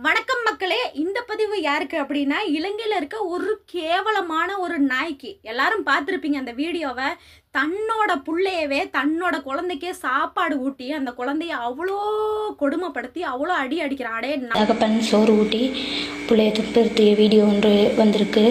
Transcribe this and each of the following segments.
வணக்கம் மக்களே இந்த பதிவு யாருக்கு அப்படின்னா இலங்கையில் இருக்க ஒரு கேவலமான ஒரு நாய்க்கு. எல்லாரும் பார்த்துருப்பீங்க அந்த வீடியோவை. தன்னோட பிள்ளையவே தன்னோட குழந்தைக்கே சாப்பாடு ஊட்டி அந்த குழந்தைய அவ்வளோ கொடுமைப்படுத்தி அவ்வளோ அடி அடிக்கிறான். அடே தகப்பன் சோறு ஊட்டி பிள்ளைய துப்பிருத்திய வீடியோ ஒன்று வந்திருக்கு.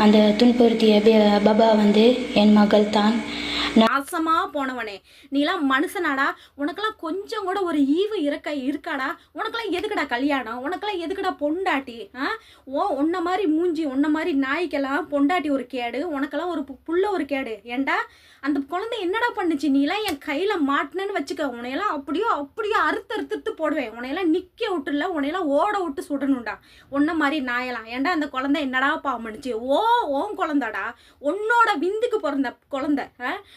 அந்த துன்புறுத்திய பபா வந்து என் மகள் தான். நாசமா போனவனே. நீலாம் மனுஷனாடா. உனக்கெல்லாம் கொஞ்சம் கூட ஒரு ஈவு இருக்க இருக்காடா. உனக்கெல்லாம் எதுக்குடா கல்யாணம்? உனக்கெல்லாம் எதுக்குடா பொண்டாட்டி? ஆ? ஓ உன்ன மாதிரி மூஞ்சி உன்ன மாதிரி நாய்க்கெல்லாம் பொண்டாட்டி ஒரு கேடு. உனக்கெல்லாம் ஒரு புள்ள ஒரு கேடு. ஏன்டா அந்த குழந்தை என்னடா பண்ணுச்சு? நீலாம் என் கையில மாட்டினேன்னு வச்சுக்க. உனையெல்லாம் அப்படியோ அப்படியோ அறுத்து அறுத்துட்டு போடுவேன். உன்னையெல்லாம் நிக்க விட்டுல உன்னையெல்லாம் ஓட விட்டு சுடணும்டா. உன்ன மாதிரி நாயெல்லாம். ஏன்டா அந்த குழந்தை என்னடா பாவம் பண்ணுச்சு ஓ ஓன் குழந்தைடா. உன்னோட விந்துக்கு பிறந்த குழந்தை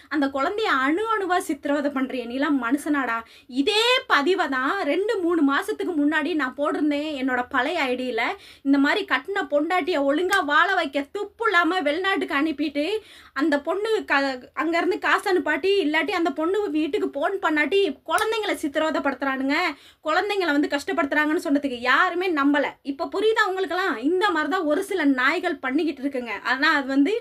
அந்த குழந்தைய அணு அணுவா சித்திரவதை பண்றிய நீலாம் மனுஷனாடா. இதே பதிவை தான் ரெண்டு மூணு மாசத்துக்கு முன்னாடி நான் போட்டிருந்தேன் என்னோட பழைய ஐடியில. இந்த மாதிரி கட்டின பொண்டாட்டியை ஒழுங்கா வாழ வைக்க துப்பு இல்லாமல் வெளிநாட்டுக்கு அனுப்பிட்டு அந்த பொண்ணு க அங்கேருந்து காசு அனுப்பாட்டி இல்லாட்டி அந்த பொண்ணு வீட்டுக்கு ஃபோன் பண்ணாட்டி குழந்தைங்களை சித்திரவதைப்படுத்துறானுங்க. குழந்தைங்களை வந்து கஷ்டப்படுத்துறாங்கன்னு சொன்னதுக்கு யாருமே நம்பலை. இப்போ புரியுதா உங்களுக்கெல்லாம்? இந்த மாதிரி தான் ஒரு சில நாய்கள் பண்ணி பண்ணிக்கிட்டு இருக்குங்க. ஆனால் அது வந்து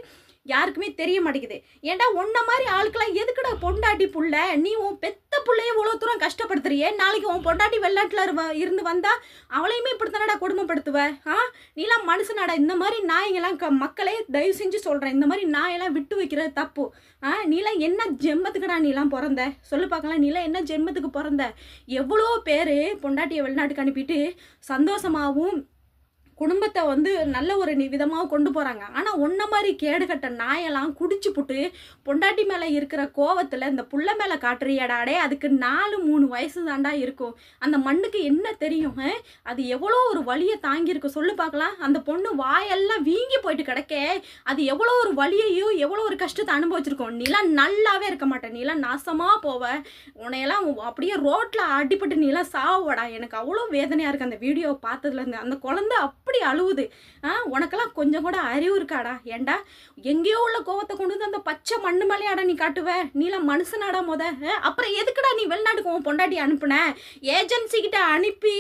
யாருக்குமே தெரிய மாட்டேங்குது. ஏன்டா உன்ன மாதிரி ஆளுக்கெல்லாம் எதுக்குடா பொண்டாட்டி புள்ள? நீ உன் பெத்த பிள்ளைய இவ்வளோ தூரம் கஷ்டப்படுத்துறியே? நாளைக்கு உன் பொண்டாட்டி வெளிநாட்டில் இருந்து வந்தா அவளையுமே இப்படி தானடா கொடுமைப்படுத்துவ? ஆ? நீலாம் மனுஷனாடா. இந்த மாதிரி நாய்ங்கெல்லாம் க மக்களே தயவு செஞ்சு சொல்கிறேன் இந்த மாதிரி நாயெல்லாம் விட்டு வைக்கிறது தப்பு. ஆ? நீலாம் என்ன ஜென்மத்துக்குடா நீலாம் பிறந்த? சொல்லு பார்க்கலாம். நீலாம் என்ன ஜென்மத்துக்கு பிறந்த? எவ்வளோ பேர் பொண்டாட்டியை வெளிநாட்டுக்கு அனுப்பிட்டு சந்தோஷமாகவும் குடும்பத்தை வந்து நல்ல ஒரு விதமாக கொண்டு போகிறாங்க ஆனால் ஒன்றை மாதிரி கேடுகட்ட நாயெல்லாம் குடிச்சு புட்டு பொண்டாட்டி மேலே இருக்கிற கோவத்தில் இந்த புள்ள மேலே காட்டுறியடாடே அதுக்கு நாலு மூணு வயசு தாண்டா இருக்கும். அந்த மண்ணுக்கு என்ன தெரியும் அது எவ்வளோ ஒரு வலியை தாங்கியிருக்கு. சொல்லு பார்க்கலாம். அந்த பொண்ணு வாயெல்லாம் வீங்கி போயிட்டு கிடக்க. அது எவ்வளோ ஒரு வலியையும் எவ்வளோ ஒரு கஷ்டத்தை அனுபவிச்சிருக்கோம். நீலாம் நல்லாவே இருக்க மாட்டேன் நீலாம் நாசமாக போவ. உன்னையெல்லாம் அப்படியே ரோட்டில் அடிபட்டு நீலாம் சாவடா எனக்கு அவ்வளோ வேதனையாக இருக்குது அந்த வீடியோவை பார்த்ததுலேருந்து அந்த குழந்தை அப்படி அப்படி அழுவுது. ஆ உனக்கெல்லாம் கொஞ்சம் கூட அறிவு இருக்காடா? ஏன்டா எங்கேயோ உள்ள கோவத்தை கொண்டு வந்து அந்த பச்சை மண்ணு மேலேயாடா நீ காட்டுவ. நீலாம் மனுஷனாடா முத. அப்புறம் எதுக்குடா நீ வெளிநாட்டுக்கு உன் பொண்டாட்டி அனுப்புன? ஏஜென்சி கிட்ட அனுப்பி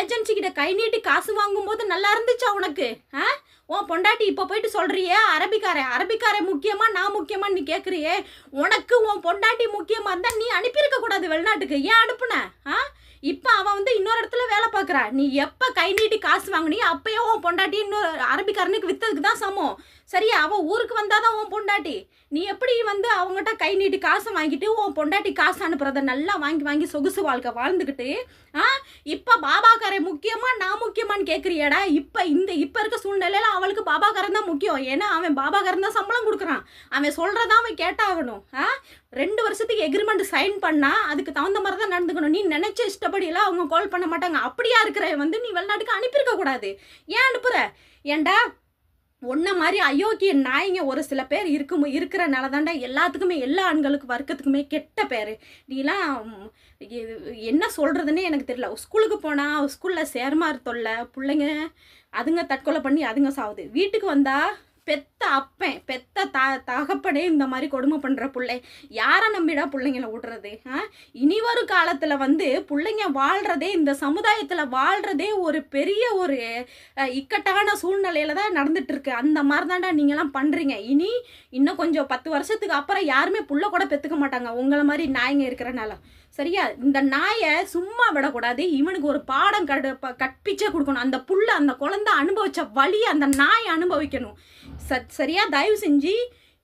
ஏஜென்சி கிட்ட கை நீட்டி காசு வாங்கும்போது நல்லா இருந்துச்சா உனக்கு? ஆ உன் பொண்டாட்டி இப்போ போயிட்டு சொல்கிறியே அரபிக்காரன் அரபிக்காரன் முக்கியமா நான் முக்கியமாக நீ கேட்குறியே உனக்கு உன் பொண்டாட்டி முக்கியமாக இருந்தால் நீ அனுப்பியிருக்க கூடாது வெளிநாட்டுக்கு. ஏன் அனுப்புன? ஆ இப்போ அவன் வந்து இன்னொரு இடத்துல வேலை பார்க்குறா. நீ எப்போ கை நீட்டி காசு வாங்குனியோ அப்பயே உன் பொண்டாட்டி இன்னொரு அரபிக்காரனுக்கு விற்றதுக்கு தான் சமம். சரியா? அவன் ஊருக்கு வந்தால் தான் உன் பொண்டாட்டி. நீ எப்படி வந்து அவங்ககிட்ட கை நீட்டி காசை வாங்கிட்டு உன் பொண்டாட்டி காசு அனுப்புறத நல்லா வாங்கி வாங்கி சொகுசு வாழ்க்கை வாழ்ந்துக்கிட்டு ஆ? இப்போ பாபாக்காரன் முக்கியமாக நான் முக்கியமான்னு கேட்குறியடா இப்போ இந்த இப்போ இருக்க சூழ்நிலையில் அவளுக்கு பாபாக்காரன் தான் முக்கியம். ஏன்னா அவன் பாபாக்காரன் தான் சம்பளம் கொடுக்குறான். அவன் சொல்கிறதான் அவன் கேட்டாகணும் ஆ? ரெண்டு வருஷத்துக்கு எக்ரிமெண்ட் சைன் பண்ணால் அதுக்கு தகுந்த மாதிரி தான் நடந்துக்கணும். நீ நினைச்ச இஷ்டப்படியெல்லாம் அவங்க கால் பண்ண மாட்டாங்க. அப்படியா இருக்கிற வந்து நீ வெளிநாட்டுக்கு அனுப்பியிருக்க கூடாது. ஏன் அனுப்புற? ஏன்டா? உன்ன மாதிரி அயோக்கிய நாய்ங்க ஒரு சில பேர் இருக்கும் இருக்கிறனால தாண்டா எல்லாத்துக்குமே எல்லா ஆண்களுக்கு வர்க்கத்துக்குமே கெட்ட பேர். நீலாம் என்ன சொல்கிறதுனே எனக்கு தெரியல. ஸ்கூலுக்கு போனால் ஸ்கூலில் சேர்மார் தொல்லை பிள்ளைங்க அதுங்க தற்கொலை பண்ணி அதுங்க சாவுது. வீட்டுக்கு வந்தால் பெத்த அப்பன் பெத்த த தகப்பனே இந்த மாதிரி கொடுமை பண்ணுற பிள்ளை. யாரை நம்பிடா பிள்ளைங்கள விடுறது ஆ? இனி வரும் காலத்தில் வந்து பிள்ளைங்க வாழ்கிறதே இந்த சமுதாயத்தில் வாழ்கிறதே ஒரு பெரிய ஒரு இக்கட்டான சூழ்நிலையில தான் நடந்துட்டு இருக்கு அந்த மாதிரி தான்டா நீங்களாம் பண்ணுறீங்க இனி இன்னும் கொஞ்சம் பத்து வருஷத்துக்கு அப்புறம் யாருமே புள்ள கூட பெற்றுக்க மாட்டாங்க. உங்களை மாதிரி நாய்ங்க இருக்கிறனால சரியா? இந்த நாயை சும்மா விடக்கூடாது. இவனுக்கு ஒரு பாடம் கடு ப- கற்பிச்சே கொடுக்கணும். அந்த புள்ள அந்த குழந்தை அனுபவிச்ச வழி அந்த நாய் அனுபவிக்கணும். ச சரியா? தயவு செஞ்சு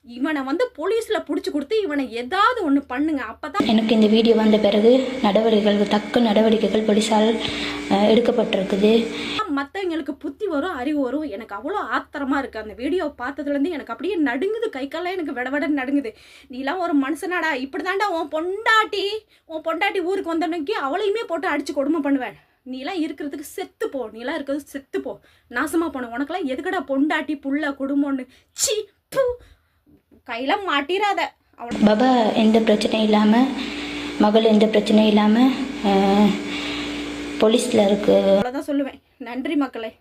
இவனை வந்து போலீஸில் பிடிச்சி கொடுத்து இவனை ஏதாவது ஒன்று பண்ணுங்க. அப்போ தான் எனக்கு இந்த வீடியோ வந்த பிறகு நடவடிக்கைகள் தக்க நடவடிக்கைகள் போலீஸால் எடுக்கப்பட்டிருக்குது. மற்றவங்களுக்கு புத்தி வரும் அறிவு வரும். எனக்கு அவ்வளோ ஆத்திரமா இருக்கு. அந்த வீடியோ பார்த்ததுலேருந்து எனக்கு அப்படியே நடுங்குது. கை கால்லாம் எனக்கு விடவிடன்னு நடுங்குது. நீலாம் ஒரு மனுஷனாடா. இப்படி தாண்டா உன் பொண்டாட்டி உன் பொண்டாட்டி ஊருக்கு வந்தனைக்கு அவளையுமே போட்டு அடிச்சு கொடுமை பண்ணுவேன். நீலாம் இருக்கிறதுக்கு செத்து போ. நீலாம் இருக்கிறது செத்து போ. நாசமா போன. உனக்கெல்லாம் எதுக்கடா பொண்டாட்டி புள்ள குடும்பம்னு? சி. கையில மாட்டிராத அவனை பபா எந்த பிரச்சனையும் இல்லாமல் மகள் எந்த பிரச்சனையும் இல்லாமல் போலீஸில் இருக்கு. அவ்வளோதான் சொல்லுவேன். நன்றி மக்களே.